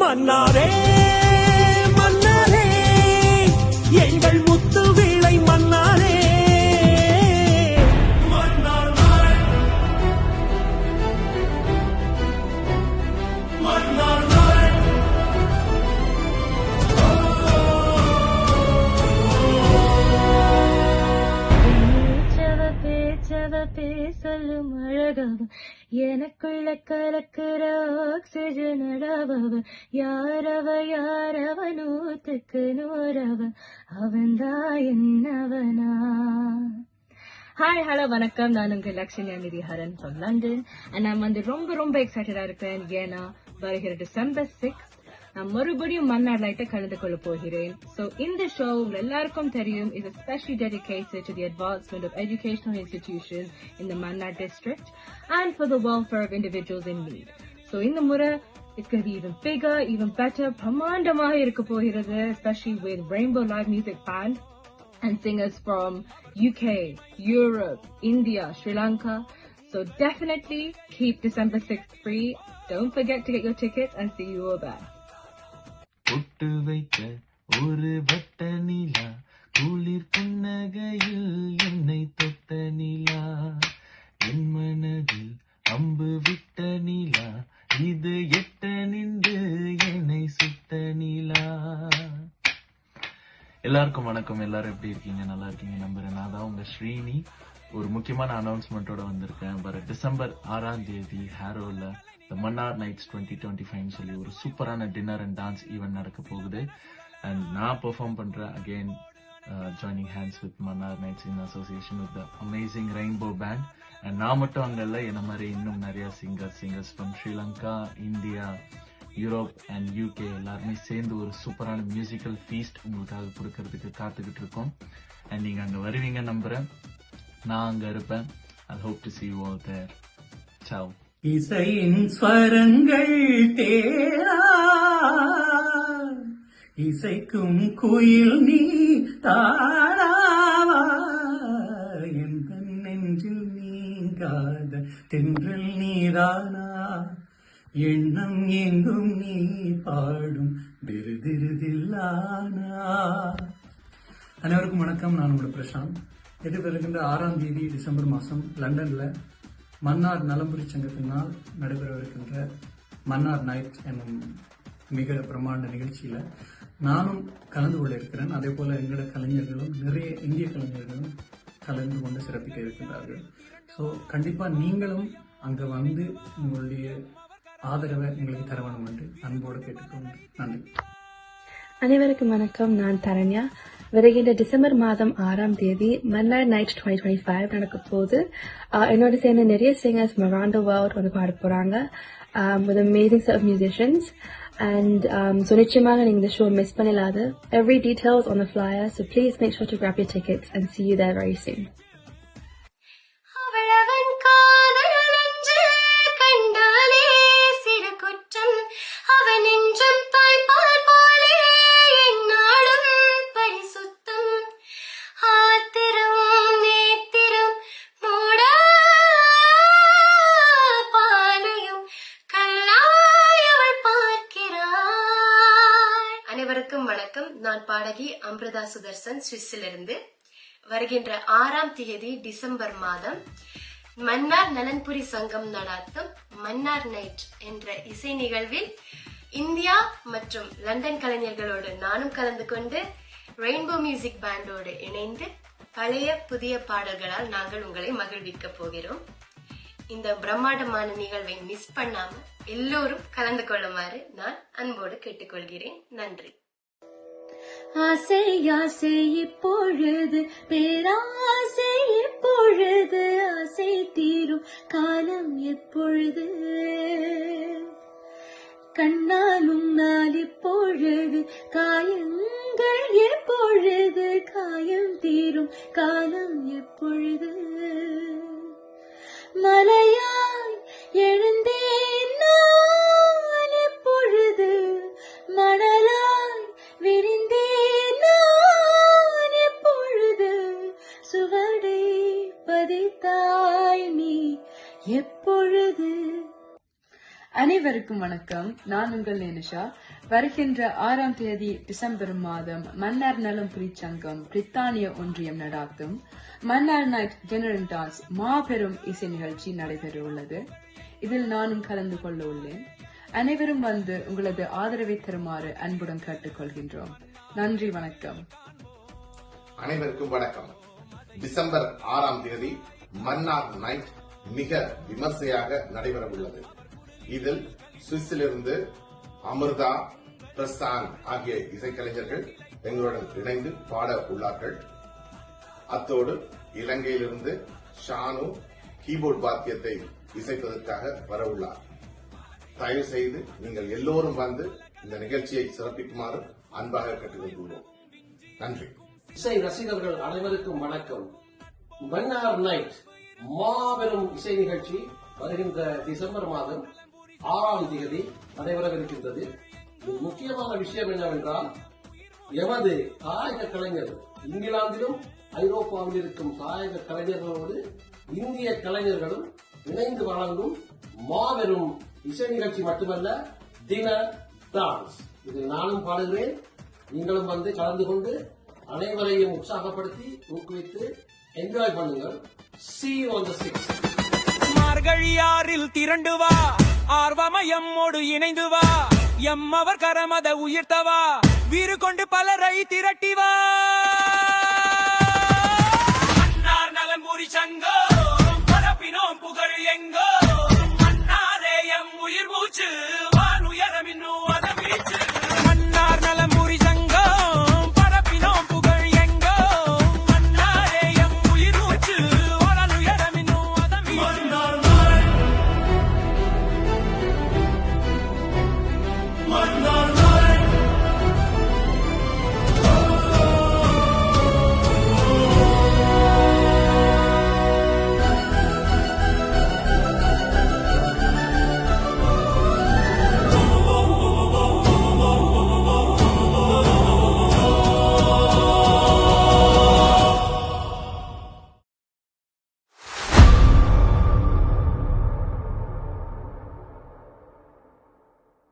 மன்னாரே மன்னாரே எங்கள் முத்து விளை மன்னாரே. பேசலும் அழகவ எனக்குள்ள கலக்கிறோம் ஆக்சிஜன் அடவவ யாரவ யாரவ நூத்துக்கு நூறவ அவன்தான் என்னவனா? ஹாய் ஹலோ வணக்கம். நான் உங்கள் லக்ஷ்மி நிதி ஹரன் ஃப்ரம் லண்டன் அண்ட் நான் வந்து ரொம்ப ரொம்ப எக்ஸைட்டடா இருப்பேன். ஏன்னா வருகிற டிசம்பர் சிக்ஸ் நான் மறுபடியும் மன்னார் லைட்டை கலந்து கொள்ள போகிறேன். ஸோ இந்த ஷோ உங்க எல்லாருக்கும் தெரியும். இது specially dedicated to the advancement of educational institution in the Mannar district and for the welfare of individuals in need So இந்த முறை it's going to be even bigger, even better, பிரமாண்டமாக இருக்க போகிறது especially with Rainbow Live Music Band and singers from UK, Europe, India, Sri Lanka. So definitely keep December 6th free. Don't forget to get your tickets and see you all there. பொட்டு வைத்த ஒரு வட்ட நிலா குளிர் புன்னகையில் என்னை தொட்ட நிலா எல்லாருக்கும் வணக்கம். எல்லாரும் எப்படி இருக்கீங்க? நல்லா இருக்கீங்க நம்புறேன். நான் தான் உங்க ஸ்ரீனி. ஒரு முக்கியமான அனௌன்ஸ்மெண்ட்டோட வந்திருக்கேன். வர டிசம்பர் ஆறாம் தேதி ஹேரோல the Mannar nights twenty twenty five சொல்லி ஒரு சூப்பரான டின்னர் அண்ட் டான்ஸ் ஈவெண்ட் நடக்க போகுது. அண்ட் நான் பெர்ஃபார்ம் பண்றேன் again joining hands with Mannar nights in association with the amazing rainbow band and நான் மட்டும் அங்கே இல்லை என்ன மாதிரி இன்னும் நிறைய singers singers from Sri Lanka India Europe and UK எல்லாருமே சேர்ந்து ஒரு சூப்பரான மியூசிக்கல் ஃபீஸ்ட் உங்களுக்காக கொடுக்கறதுக்கு காத்துக்கிட்டு இருக்கோம் அண்ட் நீங்க அங்க வருவீங்க நம்புறேன். நான் அங்க இருப்பேன். I hope to see you all there Zhao இசையின் ஸ்வரங்கள் தேரா. இசைக்கும் குயில் நீ தாராவா. என் நெஞ்சில் நீங்காத தென்றல் நீதானா. எண்ணம் எங்கும் நீ பாடும் திருதிருதில்லானா அனைவருக்கும் வணக்கம். நான் உங்களோட பிரசாந்த். எதிர்வருகின்ற ஆறாம் தேதி டிசம்பர் மாதம் லண்டனில் மன்னார் நலம்புரி சங்கத்தினால் நடைபெறவிருக்கின்ற மன்னார் நைட் என்னும் மிக பிரம்மாண்ட நிகழ்ச்சியில் நானும் கலந்து கொள்ள இருக்கிறேன் அதே போல எங்களோட கலைஞர்களும் நிறைய இந்திய கலைஞர்களும் கலந்து கொண்டு சிறப்பிக்க இருக்கின்றார்கள். ஸோ கண்டிப்பாக நீங்களும் அங்கே வந்து உங்களுடைய ஆதரவை எங்களுக்கு தர வேண்டும் என்று அன்போடு கேட்டுக்கொண்டு நன்றி. அனைவருக்கும் வணக்கம். நான் தரண்யா. வருகின்ற டிசம்பர் மாதம் ஆறாம் தேதி மன்னர் நைட் டுவெண்ட்டி டுவெண்ட்டி ஃபைவ் நடக்க போகுது என்னோட சேர்ந்து நிறைய சிங்கர்ஸ் மராண்ட் வேர்ல்ட் வந்து பாட போறாங்க with amazing sub musicians and so நிச்சயமாக நீங்கள் இந்த show miss பண்ணலாது. Every details on the flyer so please make sure to grab your tickets and see you there very soon. அனைவருக்கும் வணக்கம். நான் பாடகி அம்ருதா சுதர்சன் சுவிஸிலிருந்து வருகின்ற ஆறாம் தேதி டிசம்பர் மாதம் மன்னார் நலன்புரி சங்கம் நடாத்தும் மன்னார் நைட் என்ற இசை நிகழ்வில் இந்தியா மற்றும் லண்டன் கலைஞர்களோடு நானும் கலந்து கொண்டு ரெயின்போ மியூசிக் பேண்டோடு இணைந்து பழைய புதிய பாடல்களால் நாங்கள் உங்களை மகிழ்விக்க போகிறோம். இந்த பிரம்மாண்டமான நிகழ்வை மிஸ் பண்ணாம எல்லோரும் கலந்து கொள்ளுமாறு நான் அன்போடு கேட்டுக்கொள்கிறேன். நன்றி. ஆசை ஆசை இப்பொழுது பேராசை இப்பொழுது ஆசை தீரும் காலம் எப்பொழுது? கண்ணாலும் நாள் இப்பொழுது காயங்கள் எப்பொழுது காயம் தீரும் காலம் எப்பொழுது? மலையா எப்பொழுது? அனைவருக்கும் வணக்கம். நான் உங்கள் நேனிஷா. வருகின்ற ஆறாம் தேதி டிசம்பர் மாதம் மன்னார் நலம் புலிச்சங்கம் பிரித்தானிய ஒன்றியம் நடாத்தும். மன்னார் நைட் ஜெனரல் டான்ஸ் மாபெரும் இசை நிகழ்ச்சி நடைபெற உள்ளது. இதில் நானும் கலந்து கொள்ள உள்ளேன். அனைவரும் வந்து உங்களது ஆதரவை தருமாறு அன்புடன் கேட்டுக்கொள்கின்றோம் நன்றி வணக்கம். அனைவருக்கும் வணக்கம். டிசம்பர் ஆறாம் தேதி மன்னார் நைட் மிக விமர்சையாக நடைபெற உள்ளது இதில் சுவிஸிலிருந்து அமிர்தா பிரசான் ஆகிய இசைக்கலைஞர்கள் எங்களுடன் இணைந்து பாட உள்ளார்கள். அத்தோடு இலங்கையிலிருந்து ஷானு கீபோர்ட் வாத்தியத்தை இசைப்பதற்காக வரவுள்ளார். தயவு செய்து நீங்கள் எல்லோரும் வந்து இந்த நிகழ்ச்சியை சிறப்பிக்குமாறு அன்பாக கேட்டுக்கொள்கிறோம் நன்றி. இசை ரசிகர்கள் அனைவருக்கும் வணக்கம். மன்னார் நைட் மாபெரும் இசை நிகழ்ச்சி வருகின்ற டிசம்பர் மாதம் ஆறாம் தேதி நடைபெறவிருக்கின்றது. முக்கியமான விஷயம் என்னவென்றால் எமது தாயக கலைஞர் இங்கிலாந்திலும் ஐரோப்பாவில் இருக்கும் தாயக கலைஞர்களோடு இந்திய கலைஞர்களும் இணைந்து வழங்கும் மாபெரும் இசை நிகழ்ச்சி மட்டுமல்ல தின டான்ஸ். இதில் நானும் பாடுகிறேன் நீங்களும் வந்து கலந்து கொண்டு அனைவரையும் உற்சாகப்படுத்தி ஊக்குவித்து என்ஜாய் பண்ணுங்கள். சி ஆன் த சிக்ஸ் மார்கழியாரில் திரண்டு வா. ஆர்வமயம்மோடு இணைந்து வா. எம்மவர் கரமத உயிர்த்தவா. வீறு கொண்டு பலரை திரட்டி வா.